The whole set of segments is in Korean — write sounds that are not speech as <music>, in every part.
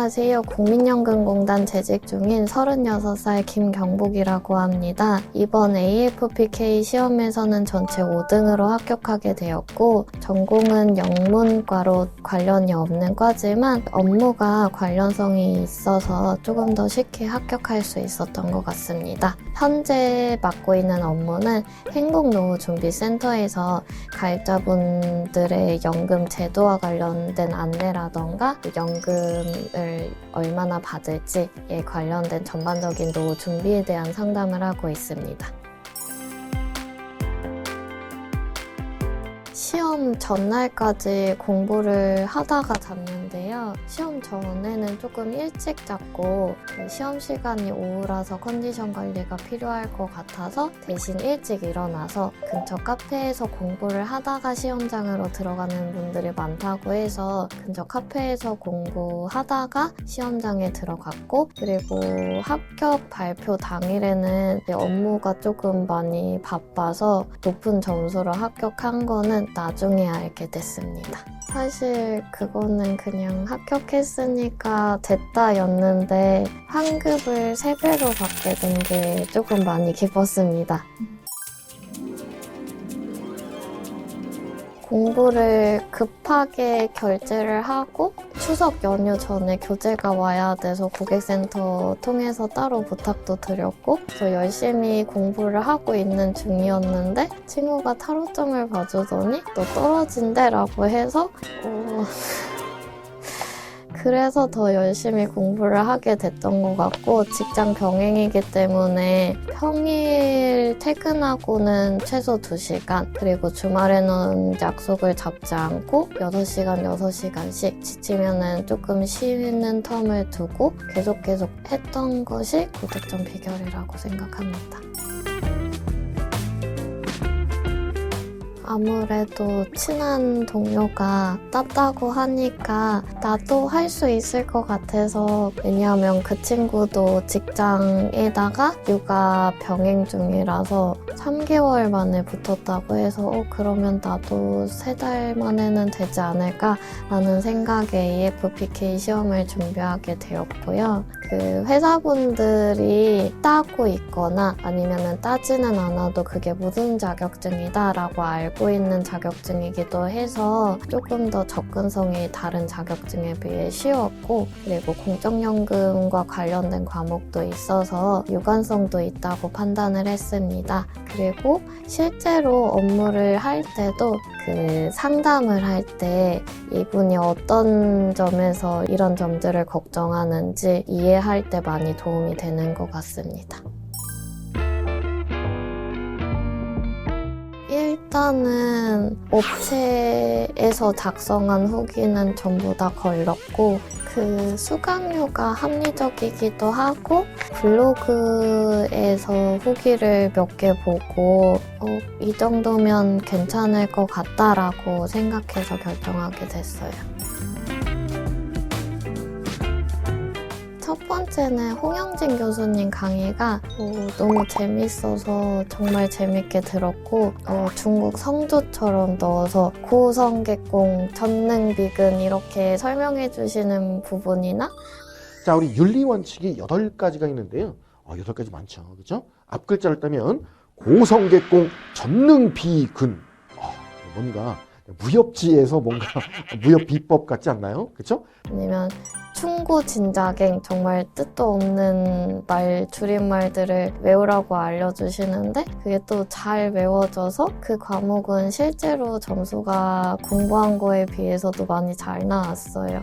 안녕하세요. 국민연금공단 재직 중인 36살 김경복이라고 합니다. 이번 AFPK 시험에서는 전체 5등으로 합격하게 되었고, 전공은 영문과로 관련이 없는 과지만 업무가 관련성이 있어서 조금 더 쉽게 합격할 수 있었던 것 같습니다. 현재 맡고 있는 업무는 행복노후준비센터에서 가입자분들의 연금 제도와 관련된 안내라던가 연금을 얼마나 받을지에 관련된 전반적인 노후 준비에 대한 상담을 하고 있습니다. 시험 전날까지 공부를 하다가 잤는데요. 시험 전에는 조금 일찍 잤고 그 시험 시간이 오후라서 컨디션 관리가 필요할 것 같아서 대신 일찍 일어나서 근처 카페에서 공부를 하다가 시험장으로 들어가는 분들이 많다고 해서 근처 카페에서 공부하다가 시험장에 들어갔고 그리고 합격 발표 당일에는 업무가 조금 많이 바빠서 높은 점수로 합격한 거는 나중 에 알게 됐습니다. 사실 그거는 그냥 합격했으니까 됐다였는데 환급을 3배로 받게 된 게 조금 많이 기뻤습니다. 공부를 급하게 결제를 하고 추석 연휴 전에 교재가 와야 돼서 고객센터 통해서 따로 부탁도 드렸고 저 열심히 공부를 하고 있는 중이었는데 친구가 타로점을 봐주더니 너 떨어진대 라고 해서 어... 그래서 더 열심히 공부를 하게 됐던 것 같고 직장 병행이기 때문에 평일 퇴근하고는 최소 2시간 그리고 주말에는 약속을 잡지 않고 6시간 6시간씩 지치면은 조금 쉬는 텀을 두고 계속 계속 했던 것이 고득점 비결이라고 생각합니다. 아무래도 친한 동료가 땄다고 하니까 나도 할 수 있을 것 같아서 왜냐하면 그 친구도 직장에다가 육아 병행 중이라서 3개월 만에 붙었다고 해서 어, 그러면 나도 세달 만에는 되지 않을까라는 생각에 AFPK 시험을 준비하게 되었고요. 그 회사분들이 따고 있거나 아니면 따지는 않아도 그게 무슨 자격증이다라고 알고 있는 자격증이기도 해서 조금 더 접근성이 다른 자격증에 비해 쉬웠고 그리고 공적연금과 관련된 과목도 있어서 유관성도 있다고 판단을 했습니다. 그리고 실제로 업무를 할 때도 그 상담을 할 때 이분이 어떤 점에서 이런 점들을 걱정하는지 이해할 때 많이 도움이 되는 것 같습니다. 일단은 업체에서 작성한 후기는 전부 다 걸렀고 그 수강료가 합리적이기도 하고 블로그에서 후기를 몇 개 보고 어, 이 정도면 괜찮을 것 같다라고 생각해서 결정하게 됐어요. 번째는 홍영진 교수님 강의가 어, 너무 재밌어서 정말 재밌게 들었고 어, 중국 성조처럼 넣어서 고성계공, 전능비근 이렇게 설명해 주시는 부분이나 자, 우리 윤리 원칙이 8가지가 있는데요. 어, 8가지 많죠. 그죠? 앞 글자를 따면 고성계공 전능비근. 어, 뭔가 무협지에서 뭔가 <laughs> 무협 비법 같지 않나요? 그죠? 아니면 충고 진자갱 정말 뜻도 없는 말 줄임말들을 외우라고 알려주시는데 그게 또 잘 외워져서 그 과목은 실제로 점수가 공부한 거에 비해서도 많이 잘 나왔어요.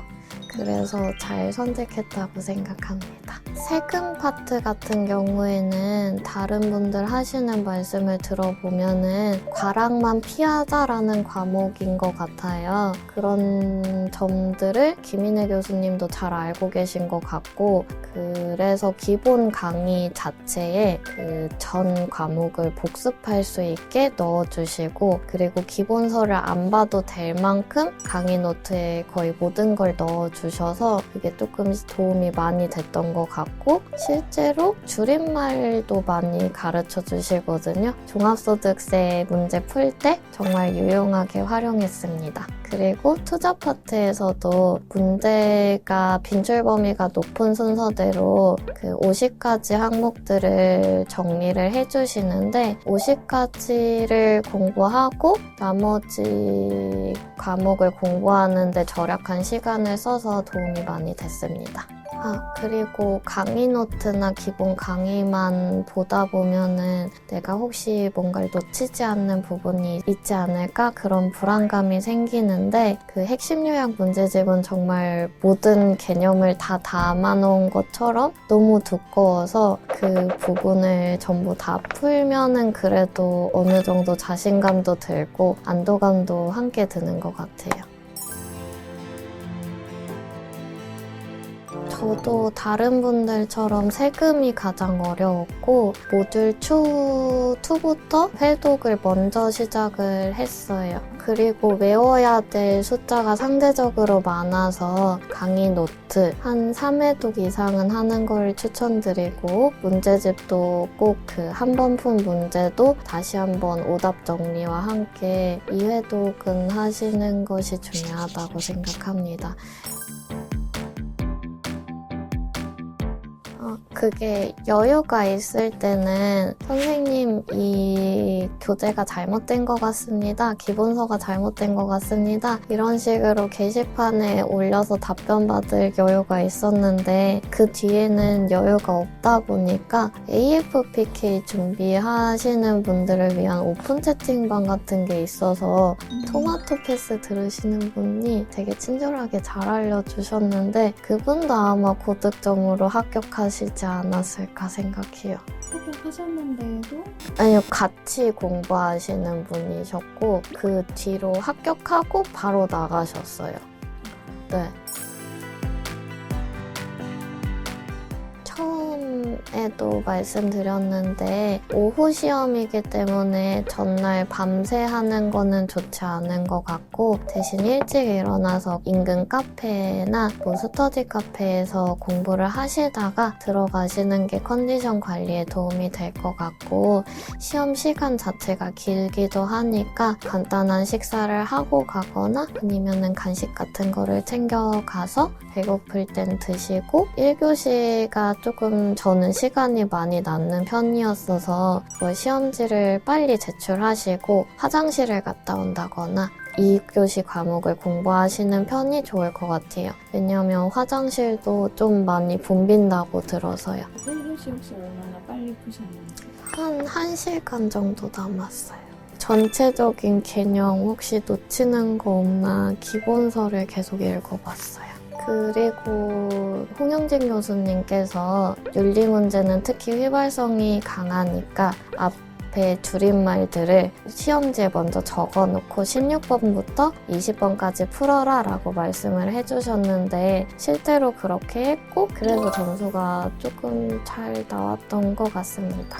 그래서 잘 선택했다고 생각합니다. 세금 파트 같은 경우에는 다른 분들 하시는 말씀을 들어보면은 과락만 피하자라는 과목인 것 같아요. 그런 점들을 김인혜 교수님도 잘 알고 계신 것 같고, 그래서 기본 강의 자체에 그 전 과목을 복습할 수 있게 넣어주시고, 그리고 기본서를 안 봐도 될 만큼 강의 노트에 거의 모든 걸 넣어주셔서 그게 조금 도움이 많이 됐던 것 같고, 같고 실제로 줄임말도 많이 가르쳐 주시거든요. 종합소득세 문제 풀 때 정말 유용하게 활용했습니다. 그리고 투자 파트에서도 문제가 빈출 범위가 높은 순서대로 그 50가지 항목들을 정리를 해주시는데 50가지를 공부하고 나머지 과목을 공부하는데 절약한 시간을 써서 도움이 많이 됐습니다. 아, 그리고 강의 노트나 기본 강의만 보다 보면은 내가 혹시 뭔가를 놓치지 않는 부분이 있지 않을까 그런 불안감이 생기는데 그 핵심 요약 문제집은 정말 모든 개념을 다 담아놓은 것처럼 너무 두꺼워서 그 부분을 전부 다 풀면은 그래도 어느 정도 자신감도 들고 안도감도 함께 드는 것 같아요. 저도 다른 분들처럼 세금이 가장 어려웠고 모듈 2, 2부터 회독을 먼저 시작을 했어요. 그리고 외워야 될 숫자가 상대적으로 많아서 강의 노트 한 3회독 이상은 하는 걸 추천드리고 문제집도 꼭 그 한 번 푼 문제도 다시 한번 오답 정리와 함께 2회독은 하시는 것이 중요하다고 생각합니다. 그게 여유가 있을 때는 선생님 이 교재가 잘못된 것 같습니다. 기본서가 잘못된 것 같습니다. 이런 식으로 게시판에 올려서 답변 받을 여유가 있었는데 그 뒤에는 여유가 없다 보니까 AFPK 준비하시는 분들을 위한 오픈 채팅방 같은 게 있어서 토마토 패스 들으시는 분이 되게 친절하게 잘 알려주셨는데 그분도 아마 고득점으로 합격하시지 않았을까 생각해요. 합격하셨는데도 아니요, 같이 공부하시는 분이셨고 그 뒤로 합격하고 바로 나가셨어요. 네. 처음에도 말씀드렸는데 오후 시험이기 때문에 전날 밤새 하는 거는 좋지 않은 것 같고 대신 일찍 일어나서 인근 카페나 뭐 스터디 카페에서 공부를 하시다가 들어가시는 게 컨디션 관리에 도움이 될 것 같고 시험 시간 자체가 길기도 하니까 간단한 식사를 하고 가거나 아니면은 간식 같은 거를 챙겨가서 배고플 땐 드시고 1교시가 조금 저는 시간이 많이 남는 편이었어서 뭐 시험지를 빨리 제출하시고 화장실을 갔다 온다거나 2교시 과목을 공부하시는 편이 좋을 것 같아요. 왜냐면 화장실도 좀 많이 붐빈다고 들어서요. 1교시 혹시 얼마나 빨리 푸셨는지 한 1시간 정도 남았어요. 전체적인 개념 혹시 놓치는 거 없나 기본서를 계속 읽어봤어요. 그리고 홍영진 교수님께서 윤리 문제는 특히 휘발성이 강하니까 앞에 줄임말들을 시험지에 먼저 적어놓고 16번부터 20번까지 풀어라 라고 말씀을 해주셨는데 실제로 그렇게 했고 그래서 점수가 조금 잘 나왔던 것 같습니다.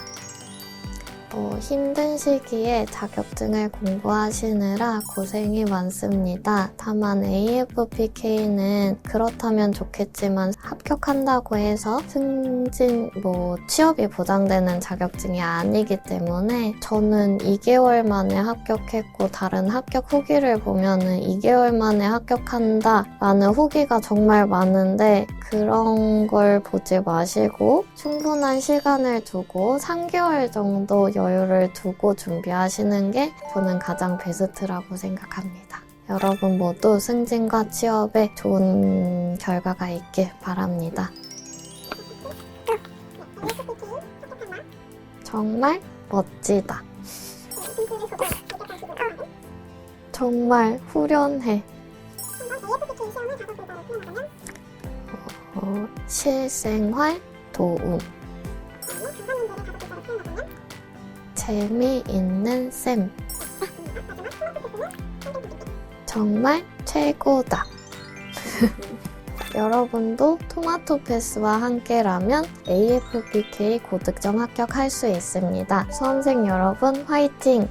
어, 힘든 시기에 자격증을 공부하시느라 고생이 많습니다. 다만 AFPK는 그렇다면 좋겠지만 합격한다고 해서 승진, 뭐 취업이 보장되는 자격증이 아니기 때문에 저는 2개월 만에 합격했고 다른 합격 후기를 보면은 2개월 만에 합격한다 라는 후기가 정말 많은데 그런 걸 보지 마시고 충분한 시간을 두고 3개월 정도 여유를 두고 준비하시는 게 저는 가장 베스트라고 생각합니다. 여러분 모두 승진과 취업에 좋은 결과가 있길 바랍니다. 정말 멋지다. 정말 후련해. 어, 실생활 도움. 재미있는 쌤. 정말 최고다. <laughs> 여러분도 토마토 패스와 함께라면 AFPK 고득점 합격할 수 있습니다. 수험생 여러분 화이팅!